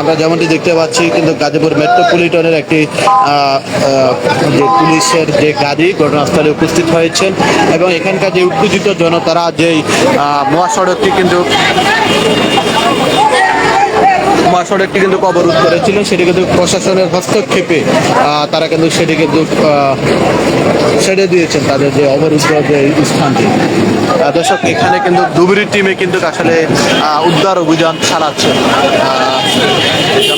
আমরা যেমনটি দেখতে পাচ্ছি, কিন্তু গাজীপুর মেট্রোপলিটনের একটি যে পুলিশের যে গাড়ি ঘটনাস্থলে উপস্থিত হয়েছেন এবং এখানকার যে উত্তেজিত জনতারা, যেই মহাসড়কটি কিন্তু মহাসড়কটি কিন্তু অবরোধ করেছিল সেটি কিন্তু প্রশাসনের হস্তক্ষেপে তারা কিন্তু সেটি কিন্তু ছেড়ে দিয়েছেন তাদের যে অবরুদ্ধ যে স্থানটি। দর্শক, এখানে কিন্তু ডুবুরির টিমে কিন্তু আসলে উদ্ধার অভিযান চালাচ্ছে চেষ্টা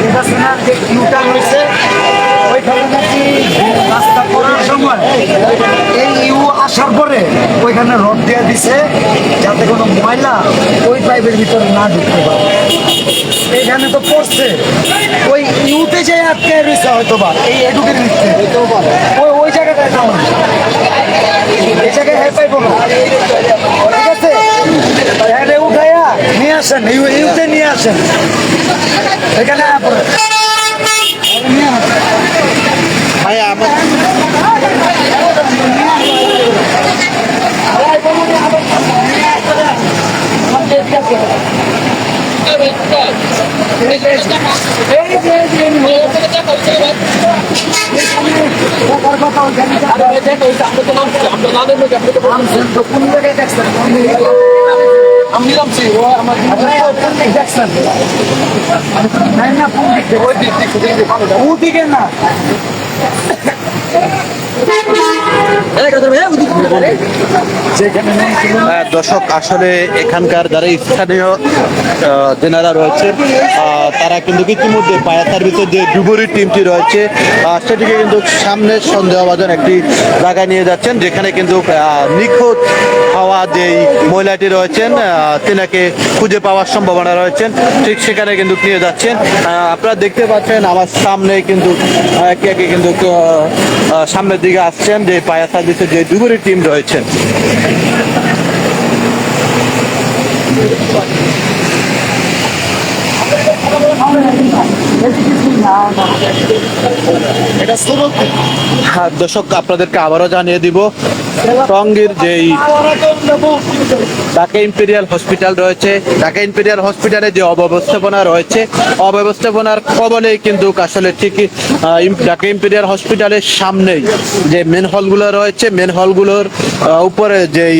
দেখাশোনার যে কিউটা ওইখানে নাকি রাস্তা করার সময় এই ইউ আসার পরে ওইখানে রড দিয়ে দিছে, যাতে কোনো ময়লা ওই পাইপের ভিতরে না ঢুকতে পারে এখানে তো পড়ছে ওই ইউতে যে আটকে রয়েছে হয়তো বা এই এডুকের ভিতরে ওই ওই জায়গাটায় যাও। এই জায়গায় হ্যাঁ পাইবো না ঠিক আছে হ্যাঁ উঠাইয়া নিয়ে আসেন ইউ ইউতে নিয়ে আসেন এখানে আয়া পড়ে। ভাই আমার জায়গায় দেখছেন কোন জায়গায়? আমি নামছি ও আমার আপনি কোন দিক দেখছেন? না, ওই দিক দিক দিক। না। দর্শক, আসলে এখানকার যারা স্থানীয় জেনারা রয়েছে তারা কিন্তু ইতিমধ্যে ফায়ার সার্ভিসের যে ডুবুরি টিমটি রয়েছে সেটিকে কিন্তু সামনে সন্দেহভাজন একটি জায়গায় নিয়ে যাচ্ছেন, যেখানে কিন্তু নিখোঁজ হওয়া যেই মহিলাটি রয়েছেন তেনাকে খুঁজে পাওয়ার সম্ভাবনা রয়েছেন ঠিক সেখানে কিন্তু নিয়ে যাচ্ছেন। আপনারা দেখতে পাচ্ছেন, আমার সামনে কিন্তু একে একে কিন্তু সামনের দিকে আসছেন যে পায়া সার্ভিসের যে ডুবুরি টিম রয়েছেন। সুরত হ্যাঁ, দর্শক আপনাদেরকে আবারও জানিয়ে দিব টঙ্গীর যেই ঢাকা ইম্পেরিয়াল হসপিটাল রয়েছে ঢাকা ইম্পেরিয়াল হসপিটালে যে অব্যবস্থাপনা রয়েছে অব্যবস্থাপনার কবলেই কিন্তু আসলে ইম- ঢাকা ইম্পেরিয়াল হসপিটালের সামনেই যে মেন হলগুলো রয়েছে মেন হলগুলোর উপরে যেই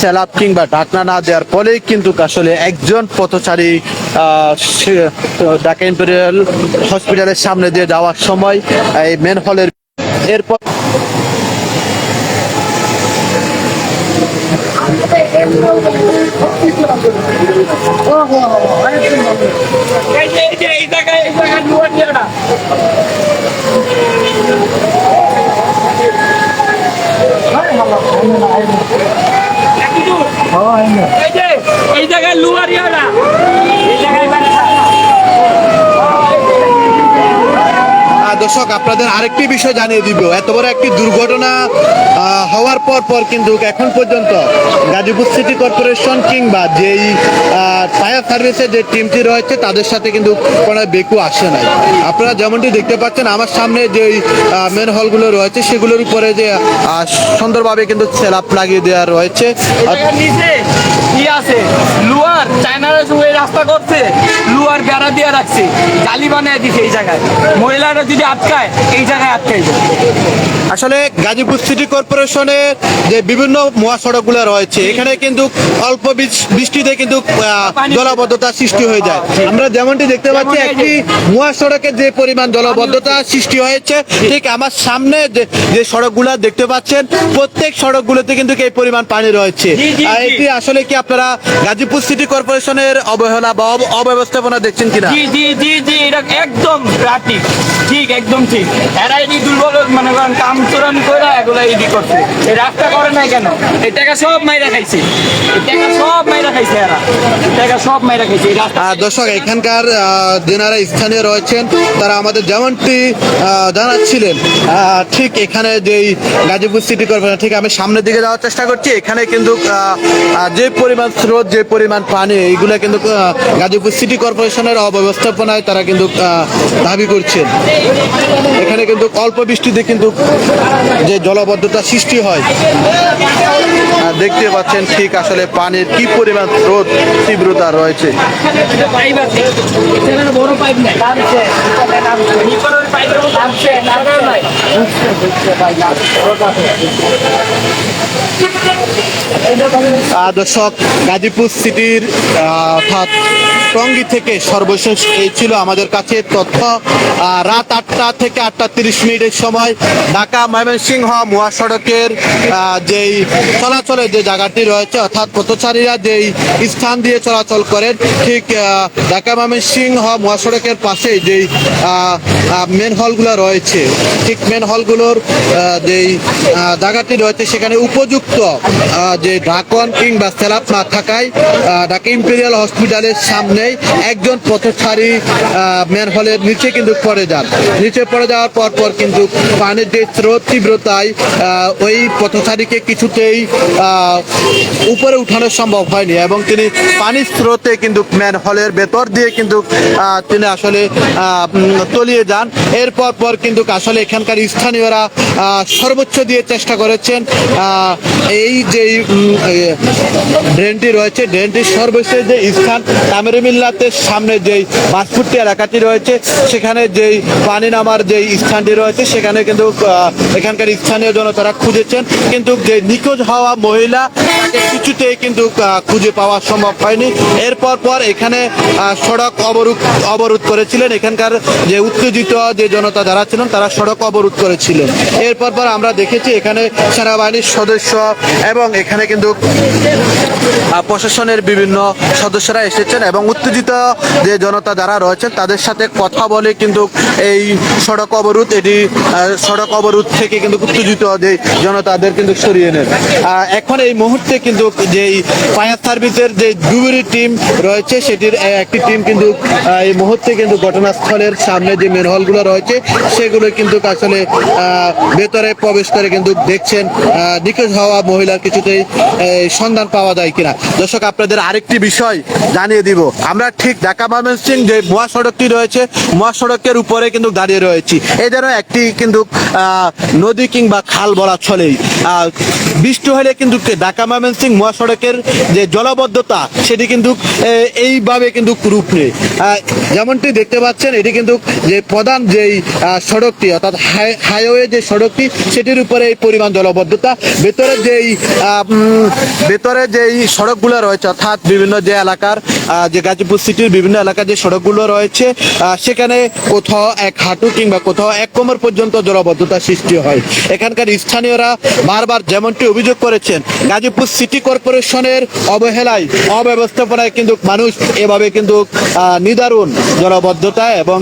স্যালাপ কিংবা ঢাকনা না দেওয়ার ফলেই কিন্তু আসলে একজন পথচারী ঢাকা ইম্পেরিয়াল হসপিটালের সামনে দিয়ে যাওয়ার সময় এই মেন হলের এরপর এই জায়গায় লুয়ার দিয়ে না এই জায়গায় লুয়ার দিয়ে না এই জায়গায় বাড়ি থাকা। আহ, দর্শক, আপনাদের আরেকটি বিষয় জানিয়ে দিব। এত বড় একটি দুর্ঘটনা হওয়ার পর পর কিন্তু এখন পর্যন্ত গাজীপুর সিটি কর্পোরেশন কিংবা যেই ফায়ার সার্ভিসের যে টিমটি রয়েছে, তাদের সাথে কিন্তু কোনো বেকু আসে নাই। আপনারা যেমনটি দেখতে পাচ্ছেন, আমার সামনে যে মেন হলগুলো রয়েছে, সেগুলোর উপরে যে সুন্দরভাবে কিন্তু সেলাপ লাগিয়ে দেওয়া রয়েছে। রাস্তা করছে, লুয়ার বেড়া দিয়ে রাখছে জালি বানিয়ে দিছে এই জায়গায়। মহিলারা যদি আটকায় এই জায়গায় আসলে গাজীপুর সিটি কর্পোরেশনের যে বিভিন্ন মহাসড়কগুলো রয়েছে এখানে কিন্তু অল্প বৃষ্টিতে কিন্তু জলাবদ্ধতা সৃষ্টি হয়ে যায়। আমরা যেমনটি দেখতে পাচ্ছি একটি মহাসড়কে যে পরিমাণ জলাবদ্ধতা সৃষ্টি হয়েছে ঠিক আমার সামনে যে সড়কগুলো দেখতে পাচ্ছেন প্রত্যেক সড়কগুলোতে কিন্তু এই পরিমাণ পানি রয়েছে। এটি আসলে কি আপনারা গাজীপুর সিটি কর্পোরেশনের অবহেলা বা অব্যবস্থাপনা দেখছেন কিনা? জি জি জি জি এটা একদম ঠিক একদম ঠিক। এরা এটি দুর্বল মানে করেন কাম চোরান করে এগুলো এডি করছে। এই রাস্তা করে নাই কেন? এই টাকা সব মাইরা খাইছে। এই টাকা সব মাইরা খাইছে এরা। টাকা সব মাইরা খাইছে। এই রাস্তা দর্শক এখানকার যেনারা স্থানীয় রয়েছেন তারা আমাদের যেমনটি জানাচ্ছিলেন ঠিক এখানে যেই গাজীপুর সিটি কর্পোরেশন ঠিক আমি সামনের দিকে যাওয়ার চেষ্টা করছি। এখানে কিন্তু যে পরিমাণ স্রোত যে পরিমাণ পানি এইগুলো কিন্তু গাজীপুর সিটি কর্পোরেশনের অব্যবস্থাপনায় তারা কিন্তু দাবি করছেন। এখানে কিন্তু অল্প বৃষ্টিতে কিন্তু যে জলবদ্ধতা সৃষ্টি হয়। আহ, দেখতে পাচ্ছেন ঠিক আসলে পানির কি পরিমাণ স্রোত তীব্রতা রয়েছে। দর্শক গাজীপুর সিটির অর্থাৎ টঙ্গী থেকে সর্বশেষ এই ছিল আমাদের কাছে তথ্য। রাত আটটা থেকে আটটা তিরিশ মিনিটের সময় ঢাকা ময়মনসিংহ মহাসড়কের যেই চলাচলের যে জায়গাটি রয়েছে, অর্থাৎ পথচারীরা যেই স্থান দিয়ে চলাচল করেন, ঠিক ঢাকা ময়মনসিংহ মহাসড়কের পাশে যেই মেন হলগুলো রয়েছে, ঠিক মেন হলগুলোর যেই জায়গাটি রয়েছে, সেখানে উপযুক্ত যে ঢাকন কিংবা স্যালাপ না থাকায় ঢাকা ইম্পেরিয়াল হসপিটালের সামনেই একজন পথচারী মেন হলের নিচে কিন্তু পড়ে যান। নিচে পড়ে যাওয়ার পর পর কিন্তু পানির যে স্রোত তীব্রতায় ওই পথচারীকে কিছুতেই উপরে উঠানো সম্ভব হয়নি এবং তিনি পানির স্রোতে কিন্তু ম্যান হলের ভেতর দিয়ে কিন্তু তিনি আসলে তলিয়ে যান। এরপর পর কিন্তু আসলে এখানকার স্থানীয়রা সর্বোচ্চ দিয়ে চেষ্টা করেছেন এই যে ড্রেনটি রয়েছে, ড্রেনটির সর্বশেষ যে স্থান তামেরুমিল্লাতে সামনে যেই বাসপুট্টি এলাকাটি রয়েছে, সেখানে যেই পানি নামার যেই স্থানটি রয়েছে, সেখানে কিন্তু এখানকার স্থানীয় জনতারা খুঁজেছেন। কিন্তু যে নিখোঁজ হওয়া মহিলা কিছুতেই কিন্তু খুঁজে পাওয়া সম্ভব হয়নি। এরপর পর এখানে সড়ক অবরোধ অবরোধ করেছিলেন। এখানকার যে উত্তেজিত যে জনতা যারা ছিলেন, তারা সড়ক অবরোধ করেছিলেন। এরপর পর আমরা দেখেছি, এখানে সেনাবাহিনীর সদস্য এবং এখানে কিন্তু প্রশাসনের বিভিন্ন সদস্যরা এসেছেন এবং উত্তেজিত যে জনতা যারা রয়েছেন, তাদের সাথে কথা বলে কিন্তু এই সড়ক অবরোধ, এটি সড়ক অবরোধ থেকে কিন্তু উত্তেজিত যে জনতাদের কিন্তু সরিয়ে নেন এখন এই মুহূর্তে কিন্তু যেই ফায়ার সার্ভিসের যে ডুবুরি টিম রয়েছে, সেটির একটি টিম কিন্তু এই মুহূর্তে কিন্তু ঘটনাস্থলের সামনে যে মেন হলগুলো রয়েছে, সেগুলো কিন্তু আসলে ভেতরে প্রবেশ করে কিন্তু দেখছেন নিখোঁজ হওয়া মহিলার কিছুতেই সন্ধান পাওয়া যায় কিনা। দর্শক, আপনাদের আরেকটি বিষয় জানিয়ে দিব। আমরা ঠিক ঢাকা ময়মনসিং যে মহাসড়কটি রয়েছে, মহাসড়কের উপরে কিন্তু দাঁড়িয়ে রয়েছি। এই যেন একটি কিন্তু নদী কিংবা খাল বলা চলেই বৃষ্টি হলে কিন্তু ঢাকা ময়মনসিং মহাসড়কের যে জলবদ্ধতা, সেটি কিন্তু এইভাবে কিন্তু রূপ নেই যেমনটি দেখতে পাচ্ছেন, এটি কিন্তু যে প্রধান যেই সড়কটি, অর্থাৎ হাই- হাইওয়ে যে সড়কটি, সেটির উপরে এই পরিমাণ জলবদ্ধতা। ভেতরে যেই ভেতরে যেই সড়কগুলো রয়েছে, অর্থাৎ বিভিন্ন যে এলাকার যে গাজীপুর সিটির বিভিন্ন এলাকার যে সড়কগুলো রয়েছে সেখানে কোথাও এক হাঁটু কিংবা কোথাও এক কোমর পর্যন্ত জলবদ্ধতা সৃষ্টি হয়। এখানকার স্থানীয়রা বারবার যেমনটি অভিযোগ করেছেন, গাজীপুর সিটি কর্পোরেশনের অবহেলায়, অব্যবস্থাপনায় কিন্তু মানুষ এভাবে কিন্তু নিদারুণ জলবদ্ধতা এবং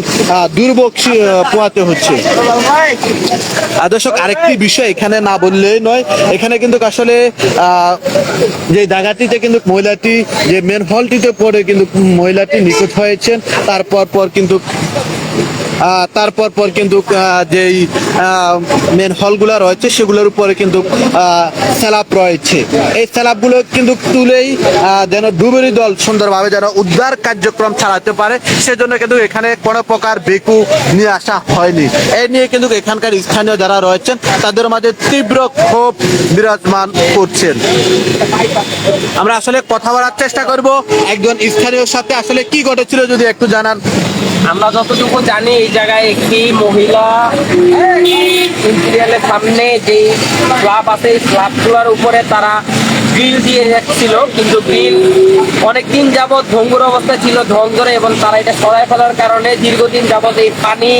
দুর্ভোগ পোহাতে হচ্ছে। দর্শক, আরেকটি বিষয় এখানে না বললেই নয়, এখানে কিন্তু আসলে যে জায়গাটিতে কিন্তু মহিলাটি, যে মেন হলটিতে পরে কিন্তু মহিলাটি নিখোঁজ হয়েছেন। তারপর পর কিন্তু তারপর পর কিন্তু যেই মেন হলগুলো রয়েছে, সেগুলোর উপরে কিন্তু স্যালাপ রয়েছে। এই স্যালাপগুলো কিন্তু তুলেই যেন ডুবুরি দল সুন্দরভাবে যেন উদ্ধার কার্যক্রম চালাতে পারে, সেজন্য কিন্তু এখানে কোনো প্রকার বেকু নিয়ে আসা হয়নি। এই নিয়ে কিন্তু এখানকার স্থানীয় যারা রয়েছেন, তাদের মাঝে তীব্র ক্ষোভ বিরাজমান করছেন। আমরা আসলে কথা বলার চেষ্টা করব, একজন স্থানীয় সাথে আসলে কি ঘটেছিল যদি একটু জানান। আমরা যতটুকু জানি এই জায়গায় একটি মহিলা ইম্পিরিয়ালের সামনে যে ক্লাব আছে স্ল্যাবগুলোর উপরে তারা গ্রিল দিয়ে যাচ্ছিল। কিন্তু গ্রিল অনেকদিন যাবৎ ভঙ্গুর অবস্থা ছিল ধরে এবং তারা এটা সরাই ফেলার কারণে দীর্ঘদিন যাবৎ এই পানি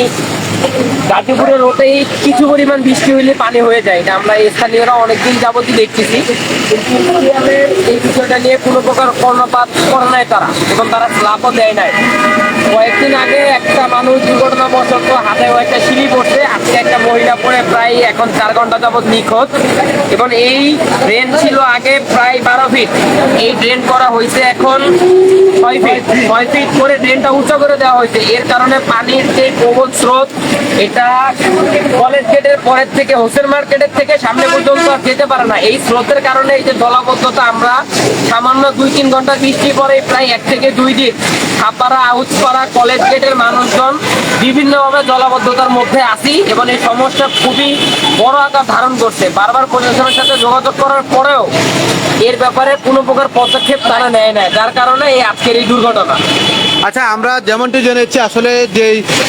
গাজীপুরের রোডেই কিছু পরিমাণ বৃষ্টি হইলে পানি হয়ে যায়, এটা আমরা স্থানীয়রা অনেকদিন যাবতই দেখতেছি। এই বিষয়টা নিয়ে কোনো প্রকার কর্ণপাত করে নাই তারা, এবং তারা স্লাপও দেয় নাই। কয়েকদিন আগে একটা মানুষ দুর্ঘটনাবশত হাতে একটা সিঁড়ি পড়ছে, আজকে একটা মহিলা পড়ে প্রায় এখন চার ঘণ্টা যাবত নিখোঁজ, এবং এই ড্রেন ছিল আগে প্রায় বারো ফিট। এই ড্রেন করা হয়েছে এখন ছয় ফিট। ছয় ফিট করে ড্রেনটা উঁচু করে দেওয়া হয়েছে। এর কারণে পানির যে প্রবল স্রোত এটা কলেজ গেটের পরের থেকে, হোসেন মার্কেটের থেকে সামনে পর্যন্ত আর যেতে পারে না। এই স্রোতের কারণে এই যে জলাবদ্ধতা, আমরা সামান্য দুই তিন ঘণ্টা বৃষ্টি পরে প্রায় এক থেকে দুই দিন হাপাড়া আউচপাড়া কলেজ গেটের মানুষজন বিভিন্নভাবে জলাবদ্ধতার মধ্যে আসি এবং এই সমস্যা খুবই বড় আকার ধারণ করছে। বারবার প্রশাসনের সাথে যোগাযোগ করার পরেও এর ব্যাপারে কোনো প্রকার পদক্ষেপ তারা নেয় না যার কারণে এই আজকের এই দুর্ঘটনা। আচ্ছা আমরা যেমনটি জেনেছি আসলে যে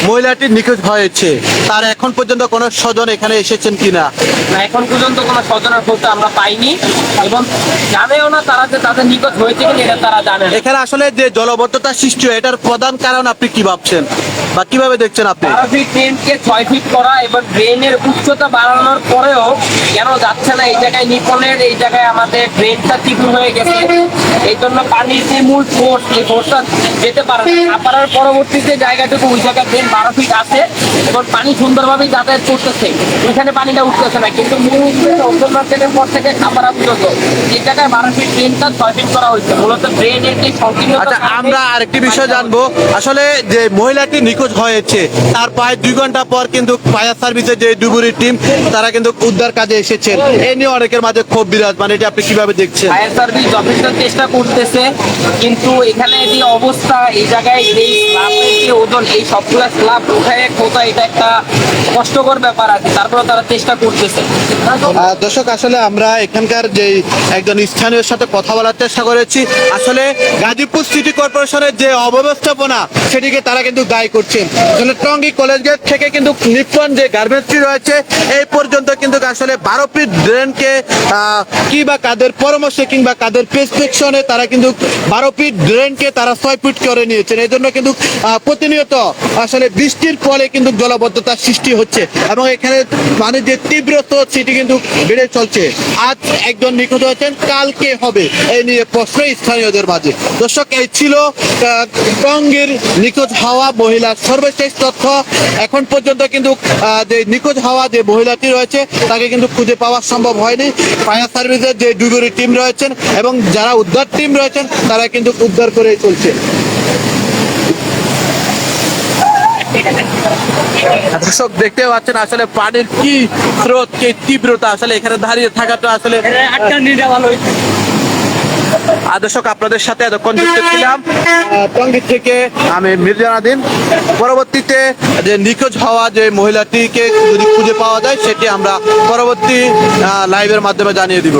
মহিলাটি নিখোঁজ হয়েছে তার এখন পর্যন্ত কোনো স্বজন এখানে এসেছেন কিনা? না এখন পর্যন্ত কোনো স্বজনের খোঁজ আমরা পাইনি এবং জানেও না তারা যে তাদের নিখোঁজ হয়েছে কিনা এটা তারা জানে এখানে আসলে যে জলবদ্ধতা সৃষ্টি হয় এটার প্রধান কারণ আপনি কি ভাবছেন? বা কীভাবে দেখছেন আপনি? বারো ড্রেনকে ছয় ফিট করা এবং ড্রেনের উচ্চতা বাড়ানোর পরেও কেন যাচ্ছে না? এই জায়গায় নিপনের এই জায়গায় আমাদের ড্রেনটা তীব্র হয়ে গেছে। এই জন্য পানির যে মূল ফোর্স এই ফোর্সটা যেতে পারে না। আপারার পরবর্তীতে জায়গাটুকু ওই জায়গায় ড্রেন বারো ফিট আছে এবং পানি সুন্দরভাবে যাতায়াত করতেছে। ওইখানে পানিটা উঠতেছে না কিন্তু মূল উত্তর পর থেকে খাপারা পর্যন্ত এই জায়গায় বারো ফিট ড্রেনটা ছয় ফিট করা হয়েছে। মূলত ড্রেনের যে সংকীর্ণতা আচ্ছা আমরা আরেকটি বিষয় জানব। আসলে যে মহিলাটি নিখোঁজ হয়েছে। তার প্রায় দুই ঘণ্টা পর কিন্তু ফায়ার সার্ভিসের যে ডুবুরি টিম তারা কিন্তু উদ্ধার কাজে এসেছেন এ নিয়ে অনেকের মাঝে ক্ষোভ বিরাজমান এটা আপনি কীভাবে দেখছেন? ফায়ার সার্ভিস যথেষ্ট চেষ্টা করতেছে কিন্তু এখানে যে অবস্থা এই জায়গায় এই স্ল্যাবের যে ওজন এই সবগুলা স্ল্যাব উঠায় খোঁজা এটা একটা কষ্টকর ব্যাপার আছে তারপরে তারা চেষ্টা করতেছে। দর্শক আসলে আমরা এখানকার যে একজন স্থানীয় সাথে কথা বলার চেষ্টা করেছি। আসলে গাজীপুর সিটি কর্পোরেশনের যে অব্যবস্থাপনা সেটিকে তারা কিন্তু দায়ী করছেন আসলে টঙ্গী কলেজ গেট থেকে কিন্তু নিপন যে গার্মেন্টসটি রয়েছে, এই পর্যন্ত কিন্তু আসলে বারো ফিট ড্রেনকে কি বা কাদের পরামর্শে কিংবা কাদের প্রেসপেকশনে তারা কিন্তু বারো ফিট ড্রেনকে তারা ছয় ফিট করে নিয়েছেন। এই জন্য কিন্তু প্রতিনিয়ত আসলে বৃষ্টির ফলে কিন্তু জলবদ্ধতার সৃষ্টি হচ্ছে এবং এখানে মানে যে তীব্র স্রোত সেটি কিন্তু বেড়ে চলছে। আজ একজন নিখোঁজ হয়েছেন, কালকে হবে। এই নিয়ে প্রশ্ন স্থানীয়দের মাঝে। দর্শক, এই ছিল টঙ্গীর নিখোঁজ হওয়া মহিলার সর্বশেষ তথ্য এখন পর্যন্ত কিন্তু যে নিখোঁজ হওয়া যে মহিলাটি রয়েছে তাকে কিন্তু খুঁজে পাওয়া সম্ভব হয়নি। ফায়ার সার্ভিসের যে ডুবুরি টিম রয়েছেন এবং যারা উদ্ধার টিম রয়েছেন তারা কিন্তু উদ্ধার করে চলছে। দর্শক দেখতে পাচ্ছেন আসলে পানির কি স্রোত কি তীব্রতা আসলে এখানে দাঁড়িয়ে থাকাটা আসলে দর্শক আপনাদের সাথে এতক্ষণ যুক্ত ছিলাম। টঙ্গী থেকে আমি মির্জানাদিন পরবর্তীতে যে নিখোঁজ হওয়া যে মহিলাটিকে যদি খুঁজে পাওয়া যায় সেটি আমরা পরবর্তী লাইভের মাধ্যমে জানিয়ে দিব।